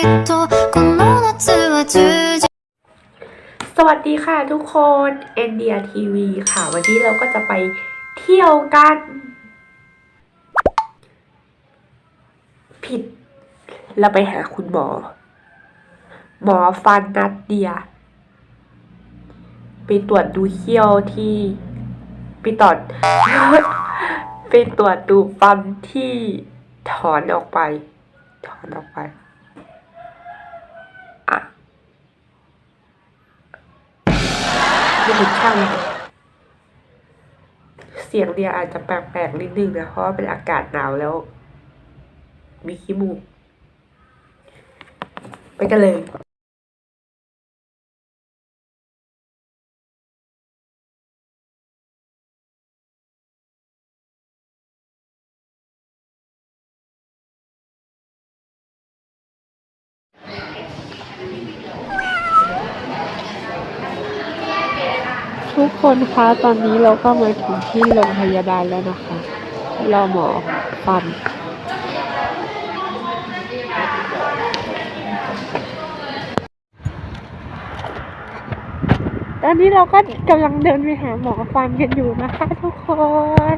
っとこの夏は充実 สวัสดีค่ะทุกคน n d r TV ค่ะ วันนี้เราก็จะไปเที่ยวกัน ผิด เราไปหาคุณหมอ หมอฟันนัดเดีย ไปตรวจดูเขี้ยวที่ไปตรวจ ไปตรวจดูฟันที่ถอนออกไป ถอนออกไป ไม่ถึงข้างเสียงเดียอาจจะแปลกๆนิดนึงนะเพราะเป็นอากาศหนาวแล้ว มีขี้มูกไปกันเลย ทุกคนคะตอนนี้เราก็มาถึงที่โรงพยาบาลแล้วนะคะรอหมอฟันตอนนี้เราก็กำลังเดินไปหาหมอฟันกันอยู่นะคะทุกคน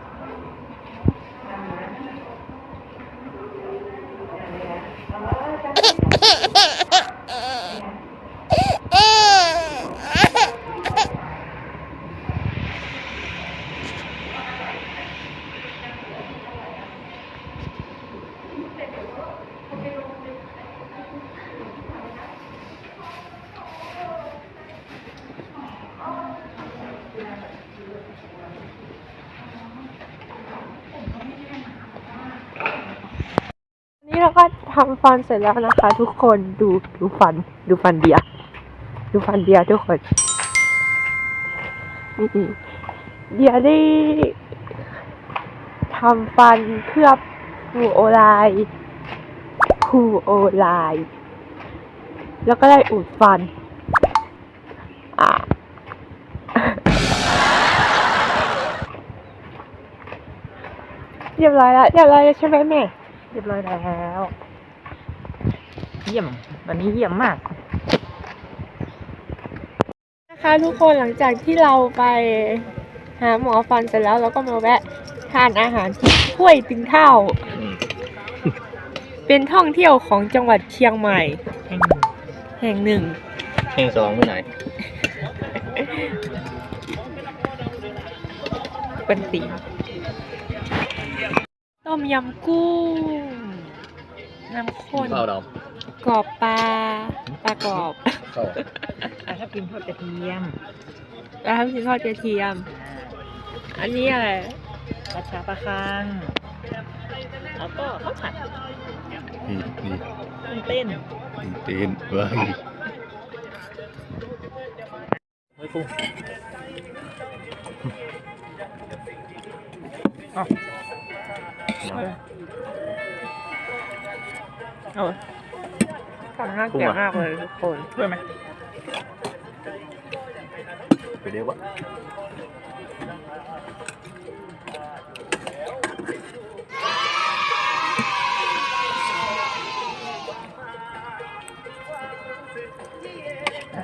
Ha ha ha ha! นี่เราก็ทำฟันเสร็จแล้วนะคะ ทุกคนดูดูฟัน ดูฟันเดียดูฟันเดียทุกคนนี่เดียได้ทำฟันเคลือบฟูโอไลน์ฟูโอไลน์แล้วก็ได้อุดฟันอะเรียบร้อยแล้วเรียบร้อยแล้วใช่ไหมแม่ เรียบร้อยแล้ว เยี่ยม วันนี้เยี่ยมมาก นะคะทุกคนหลังจากที่เราไปหาหมอฟันเสร็จแล้วเราก็มาแวะทานอาหารที่ห้วยตึงเท่า เป็นท่องเที่ยวของจังหวัดเชียงใหม่ แห่งหนึ่ง แห่งหนึ่งเพลงสองไปไหนเป็นตี ต้มยำกุ้ง น้ำข้นข้าวดกรอบปลาปลากรอบำข้าวอาถ้าพิมพ์ทอดกระเทียมแล้วทำชิ้นทอดกระเทียม อันนี้อะไรกระชาปลาคังแล้วก็ข้าวผัดนี่นี่กุ้งเต้นตีนเว้ยเฮ้ยกุ้งเอาเลย เอาสั่งห้าเสียมากเลยทุกคนเพื่อไหมไปเดี๋ยววะ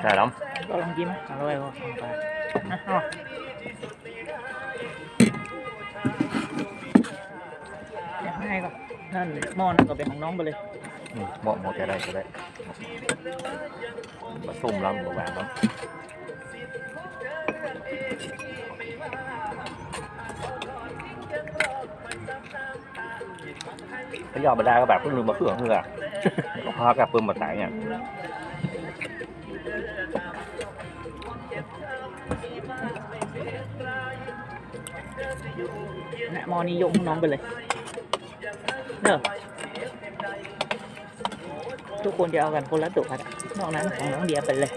ใช่หรอลองยิ้มอร่อยก็ทำไป นะเอาอยากให้ก็นั่นหม้อนั่นก็เป็นของน้องไปเลยอืมเหมาะเหมาะแกได้ก็ได้มาส้มล้ำมาแหวนล้ำถ้ายอดมาได้ก็แบบเพิ่งลืมมาเครื่องเพื่อก็พากับเพิ่มมาใส่เนี่ยนะหม้อนี้ยกของน้องไปเลย เนอะทุกคนจะเอากันคนละตุกอะนอกนั้นของน้องเดียไปเลย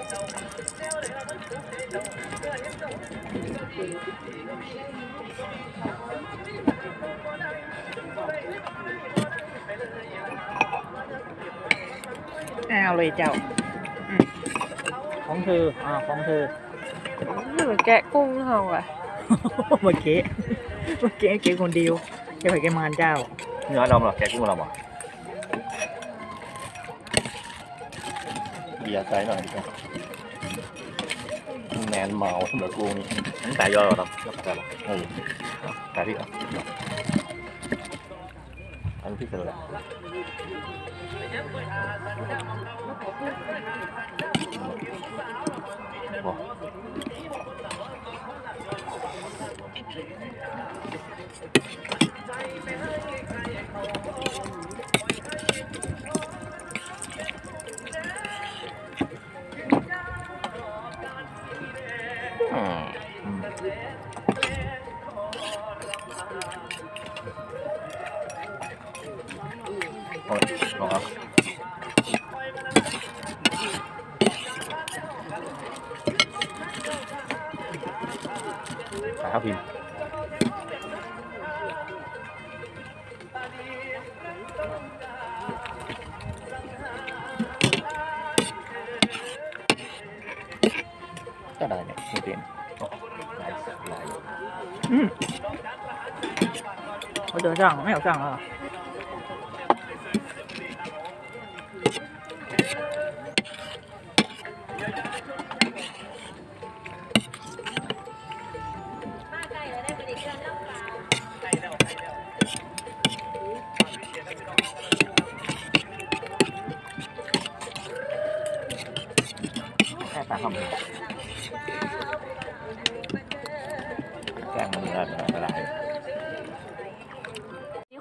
เอาเลยเจ้าอืมของเธออ่าของเธอเหมือนแกะกุ้งเขาอะเมื่อกี้เมื่อกี้เก๋คนเดียวแกไปแกมานเจ้า เนื้อดำเหรอแกกุ้งเราเหรอเบียร์ใส่หน่อย ครับขายข้าวพิมพ์ก็ได้เนี่ยไม่เป็นโอ้หลายหลาย อืมเขาเจอสั่งไม่เอาสั่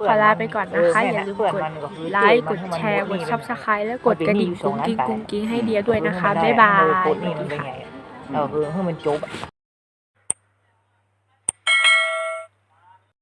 ขอลาไปก่อนนะคะเอย่าลืมเพื่นกดมันคือไลค์กดแชร์กดซับสไครต์และกดกระดิ่งกุ้งกิ้งกุ้งกิ้งให้เดียด้วยนะคะ บ๊ายบายเออกดนี่มันเป็นไงอะเออคือให้มันจบอะ